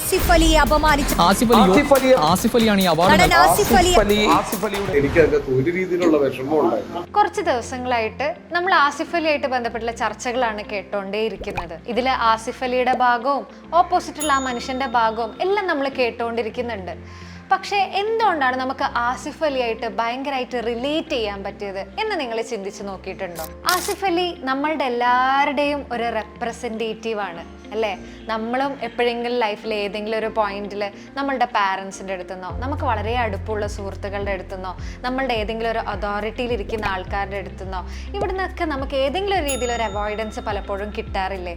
ആസിഫ് അലിയെ അപമാനിച്ചു. ആസിഫ് അലി ആസിഫ് അലി- ആസിഫ് അലിയാണ് ഈ അവാർഡ് നടൻ ആസിഫ് അലി ആസിഫ് അലി അലിയുടെ എനിക്ക് അതിനകത്ത് ഒരു രീതിയിലുള്ള വിഷമം ഉണ്ടായിരുന്നു കുറച്ച് ദിവസങ്ങളായിട്ട് നമ്മൾ ആസിഫ് അലിയായിട്ട് ബന്ധപ്പെട്ടുള്ള ചർച്ചകളാണ് കേട്ടോണ്ടേയിരിക്കുന്നത്. ഇതിൽ ആസിഫ് അലിയുടെ ഭാഗവും ഓപ്പോസിറ്റുള്ള ആ മനുഷ്യന്റെ ഭാഗവും എല്ലാം നമ്മൾ കേട്ടോണ്ടിരിക്കുന്നുണ്ട്. പക്ഷേ എന്തുകൊണ്ടാണ് നമുക്ക് ആസിഫ് അലി ആയിട്ട് ഭയങ്കരമായിട്ട് റിലേറ്റ് ചെയ്യാൻ പറ്റിയത് എന്ന് നിങ്ങൾ ചിന്തിച്ച് നോക്കിയിട്ടുണ്ടോ? ആസിഫ് അലി നമ്മളുടെ എല്ലാവരുടെയും ഒരു റെപ്രസെന്റേറ്റീവ് ആണ്. അല്ലേ? നമ്മളും എപ്പോഴെങ്കിലും ലൈഫിൽ ഏതെങ്കിലും ഒരു പോയിന്റിൽ നമ്മളുടെ പാരൻസിന്റെ അടുത്തുനിന്നോ നമുക്ക് വളരെ അടുപ്പമുള്ള സുഹൃത്തുക്കളുടെ അടുത്തുനിന്നോ നമ്മളുടെ ഏതെങ്കിലും ഒരു അതോറിറ്റിയിൽ ഇരിക്കുന്ന ആൾക്കാരുടെ അടുത്തുനിന്നോ ഇവിടെ നിന്നൊക്കെ നമുക്ക് ഏതെങ്കിലും ഒരു രീതിയിൽ ഒരു അവോയ്ഡൻസ് പലപ്പോഴും കിട്ടാറില്ലേ?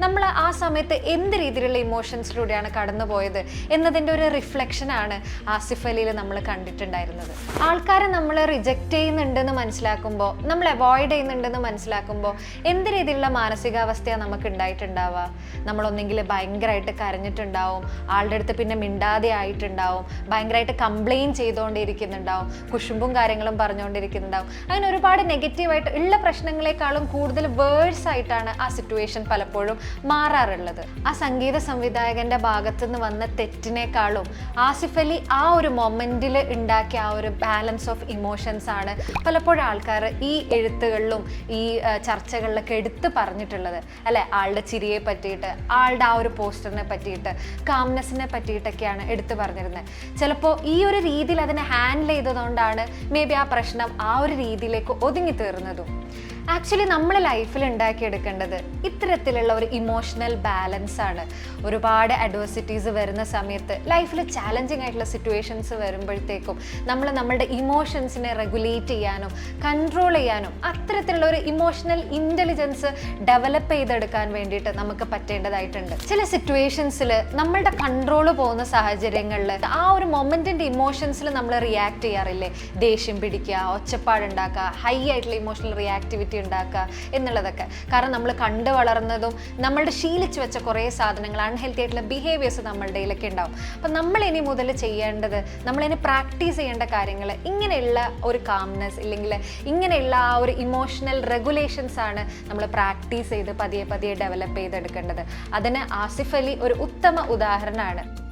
നമ്മൾ ആ സമയത്ത് എന്ത് രീതിയിലുള്ള ഇമോഷൻസിലൂടെയാണ് കടന്നു പോയത് എന്നതിന്റെ ഒരു റിഫ്ലക്ഷനാണ് ആസിഫ് അലിയിൽ നമ്മൾ കണ്ടിട്ടുണ്ടായിരുന്നത്. ആൾക്കാരെ നമ്മൾ റിജക്റ്റ് ചെയ്യുന്നുണ്ടെന്ന് മനസ്സിലാക്കുമ്പോൾ നമ്മൾ അവോയ്ഡ് ചെയ്യുന്നുണ്ടെന്ന് മനസ്സിലാക്കുമ്പോൾ എന്ത് രീതിയിലുള്ള മാനസികാവസ്ഥയാണ് നമുക്ക് ഉണ്ടായിട്ടുണ്ടാവുക നമ്മളൊന്നെങ്കിൽ ഭയങ്കരമായിട്ട് കരഞ്ഞിട്ടുണ്ടാവും ആളുടെ അടുത്ത് പിന്നെ മിണ്ടാതെ ആയിട്ടുണ്ടാവും ഭയങ്കരമായിട്ട് കംപ്ലയിൻ ചെയ്തുകൊണ്ടിരിക്കുന്നുണ്ടാവും കുശുമ്പും കാര്യങ്ങളും പറഞ്ഞുകൊണ്ടിരിക്കുന്നുണ്ടാവും അങ്ങനെ ഒരുപാട് നെഗറ്റീവായിട്ട് ഉള്ള പ്രശ്നങ്ങളെക്കാളും കൂടുതൽ വേഴ്സ് ആയിട്ടാണ് ആ സിറ്റുവേഷൻ പലപ്പോഴും മാറാറുള്ളത്. ആ സംഗീത സംവിധായകന്റെ ഭാഗത്തു നിന്ന് വന്ന തെറ്റിനേക്കാളും ആസിഫ് അലി ആ ഒരു മൊമെന്റിൽ ഉണ്ടാക്കിയ ആ ഒരു ബാലൻസ് ഓഫ് ഇമോഷൻസ് ആണ് പലപ്പോഴും ആൾക്കാർ ഈ എഴുത്തുകളിലും ഈ ചർച്ചകളിലൊക്കെ എടുത്ത് പറഞ്ഞിട്ടുള്ളത്. അല്ലെ? ആളുടെ ചിരിയെ പറ്റിയിട്ട് ആളുടെ ആ ഒരു പോസ്റ്ററിനെ പറ്റിയിട്ട് കാംനെസ്സിനെ പറ്റിയിട്ടൊക്കെയാണ് എടുത്തു പറഞ്ഞിരുന്നത്. ചിലപ്പോൾ ഈ ഒരു രീതിയിൽ അതിനെ ഹാൻഡിൽ ചെയ്തതുകൊണ്ടാണ് മേ ബി ആ പ്രശ്നം ആ ഒരു രീതിയിലേക്ക് ഒതുങ്ങി തീർന്നതും. ആക്ച്വലി നമ്മൾ ലൈഫിൽ ഉണ്ടാക്കിയെടുക്കേണ്ടത് ഇത്തരത്തിലുള്ള ഒരു ഇമോഷണൽ ബാലൻസ് ആണ്. ഒരുപാട് അഡ്വേഴ്സിറ്റീസ് വരുന്ന സമയത്ത് ലൈഫിൽ ചാലഞ്ചിങ് ആയിട്ടുള്ള സിറ്റുവേഷൻസ് വരുമ്പോഴത്തേക്കും നമ്മൾ നമ്മളുടെ ഇമോഷൻസിനെ റെഗുലേറ്റ് ചെയ്യാനും കൺട്രോൾ ചെയ്യാനും അത്തരത്തിലുള്ള ഒരു ഇമോഷണൽ ഇന്റലിജൻസ് ഡെവലപ്പ് ചെയ്തെടുക്കാൻ വേണ്ടിയിട്ട് നമുക്ക് പറ്റേണ്ടതായിട്ടുണ്ട്. ചില സിറ്റുവേഷൻസിൽ നമ്മളുടെ കൺട്രോൾ പോകുന്ന സാഹചര്യങ്ങളിൽ ആ ഒരു മൊമെന്റിന്റെ ഇമോഷൻസിൽ നമ്മൾ റിയാക്ട് ചെയ്യാറില്ലേ? ദേഷ്യം പിടിക്കുക ഒച്ചപ്പാടുണ്ടാക്കുക ഹൈ ആയിട്ടുള്ള ഇമോഷണൽ റിയാക്ടിവിറ്റി ഉണ്ടാക്കുക എന്നുള്ളതൊക്കെ. കാരണം നമ്മൾ കണ്ടു വളർന്നതും നമ്മളുടെ ശീലിച്ച് വെച്ച കുറേ സാധനങ്ങൾ അൺഹെൽത്തി ആയിട്ടുള്ള ബിഹേവിയേഴ്സ് നമ്മളുടെ ഇടയിലൊക്കെ ഉണ്ടാവും. അപ്പം നമ്മൾ ഇനി മുതൽ ചെയ്യേണ്ടത് നമ്മളിനി പ്രാക്ടീസ് ചെയ്യേണ്ട കാര്യങ്ങൾ ഇങ്ങനെയുള്ള ഒരു കാംനെസ് ഇല്ലെങ്കിൽ ഇങ്ങനെയുള്ള ആ ഒരു ഇമോഷണൽ റെഗുലേഷൻസ് ആണ് നമ്മൾ പ്രാക്ടീസ് ചെയ്ത് പതിയെ പതിയെ ഡെവലപ്പ് ചെയ്തെടുക്കേണ്ടത്. അതിന് ആസിഫ് അലി ഒരു ഉത്തമ ഉദാഹരണമാണ്.